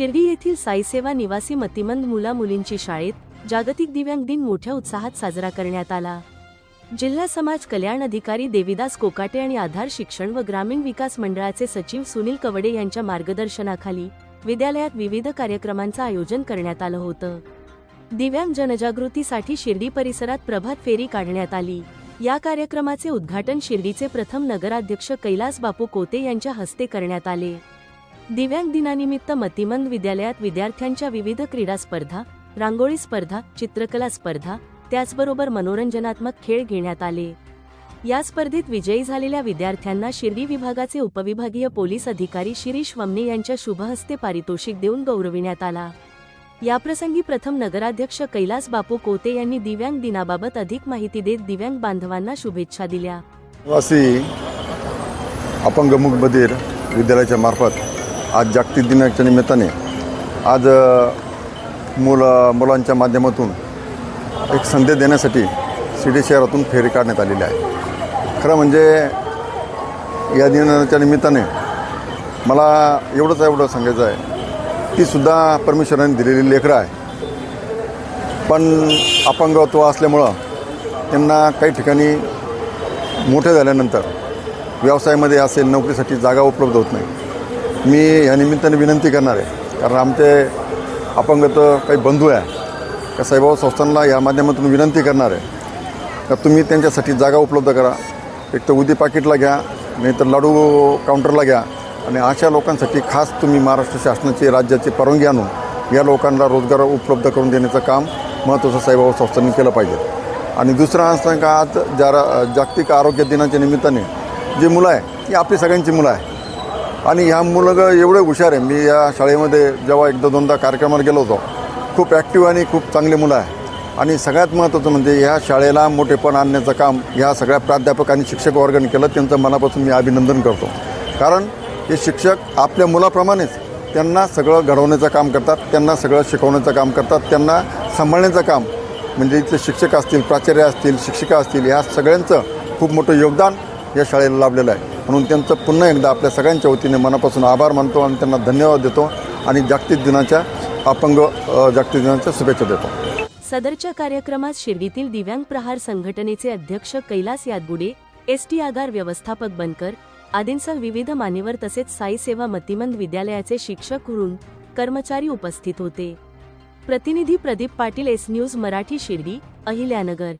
शिर्डी येथील साईसेवा निवासी मतिमंद मुला मुलींची शाळेत जागतिक दिव्यांग दिन मोठ्या उत्साहात साजरा करण्यात आला. जिल्हा समाज कल्याण अधिकारी देविदास कोकाटे आणि आधार शिक्षण व ग्रामीण विकास मंडळाचे सचिव सुनील कवडे यांच्या मार्गदर्शनाखाली विद्यालयात विविध कार्यक्रमांचं आयोजन करण्यात आलं होतं. दिव्यांग जनजागृतीसाठी शिर्डी परिसरात प्रभात फेरी काढण्यात आली. या कार्यक्रमाचे उद्घाटन शिर्डीचे प्रथम नगराध्यक्ष कैलास बापू कोते यांच्या हस्ते करण्यात आले. दिव्यांग दिनानिमित्त मतिमंद विद्यालयात विद्यार्थ्यांच्या विविध क्रीडा स्पर्धा रांगोळी स्पर्धा चित्रकला स्पर्धा त्याचबरोबर मनोरंजनात्मक खेळ घेण्यात आले. या स्पर्धेत विजयी झालेल्या विद्यार्थ्यांना शिर्डी विभागाचे उपविभागीय पोलीस अधिकारी शिरीष वमने यांच्या शुभहस्ते पारितोषिक देऊन गौरविण्यात आला. याप्रसंगी प्रथम नगराध्यक्ष कैलास बापू कोते यांनी दिव्यांग दिनाबाबत अधिक माहिती देत दिव्यांग बांधवांना शुभेच्छा दिल्या. अपंग मूक बधीर विद्यालयाच्या मार्फत आज जागतिक दिनाच्या निमित्ताने आज मुलं मुलांच्या माध्यमातून एक संदेश देण्यासाठी सिटी शहरातून फेरी काढण्यात आलेली आहे. खरं म्हणजे या दिनाच्या निमित्ताने मला एवढंच एवढं सांगायचं आहे ती सुद्धा परमेश्वराने दिलेली लेकरं आहे. पण अपंगत्व असल्यामुळं त्यांना काही ठिकाणी मोठे झाल्यानंतर व्यवसायामध्ये असेल नोकरीसाठी जागा उपलब्ध होत नाही. मी या निमित्ताने विनंती करणार आहे. कारण आमचे अपंगत काही बंधू आहे. का साईबाबा संस्थांना या माध्यमातून विनंती करणार आहे. का तुम्ही त्यांच्यासाठी जागा उपलब्ध करा. एक तर उदी पाकिटला घ्या नाही तर लाडू काउंटरला घ्या. आणि अशा लोकांसाठी खास तुम्ही महाराष्ट्र शासनाची राज्याची परवानगी आणून या लोकांना रोजगार उपलब्ध करून देण्याचं काम महत्त्वाचं साईबाबा संस्थांनी केलं पाहिजे. आणि दुसरं असं का आज जरा जागतिक आरोग्य दिनाच्या निमित्ताने जी मुलं आहे ती आपली सगळ्यांची मुलं आहे. आणि ह्या मुलं एवढे हुशार आहे. मी या शाळेमध्ये जेव्हा एकदा दोनदा कार्यक्रमाला गेलो होतो खूप ॲक्टिव्ह आणि खूप चांगली मुलं आहे. आणि सगळ्यात महत्त्वाचं म्हणजे ह्या शाळेला मोठेपण आणण्याचं काम ह्या सगळ्या प्राध्यापक आणि शिक्षक वर्गाने केलं त्यांचं मनापासून मी अभिनंदन करतो. कारण हे शिक्षक आपल्या मुलाप्रमाणेच त्यांना सगळं घडवण्याचं काम करतात त्यांना सगळं शिकवण्याचं काम करतात त्यांना सांभाळण्याचं काम. म्हणजे इथले शिक्षक असतील प्राचार्य असतील शिक्षिका असतील ह्या सगळ्यांचं खूप मोठं योगदान या शाळेला लाभलेलं आहे. म्हणून त्यांचं पुन्हा एकदा आपल्या सगळ्यांच्या वतीने मनापासून आभार मानतो आणि त्यांना धन्यवाद देतो आणि जागतिक दिनाच्या अपंग जागतिक दिनाच्या शुभेच्छा देतो. सदरच्या कार्यक्रमात शिर्डीतील दिव्यांग प्रहार संघटनेचे अध्यक्ष कैलास यादगुडे एस टी आगार व्यवस्थापक बनकर आदींसह विविध मान्यवर तसेच साई सेवा मतिमंद विद्यालयाचे शिक्षक ऋण कर्मचारी उपस्थित होते. प्रतिनिधी प्रदीप पाटील एस न्यूज मराठी शिर्डी अहिल्यानगर.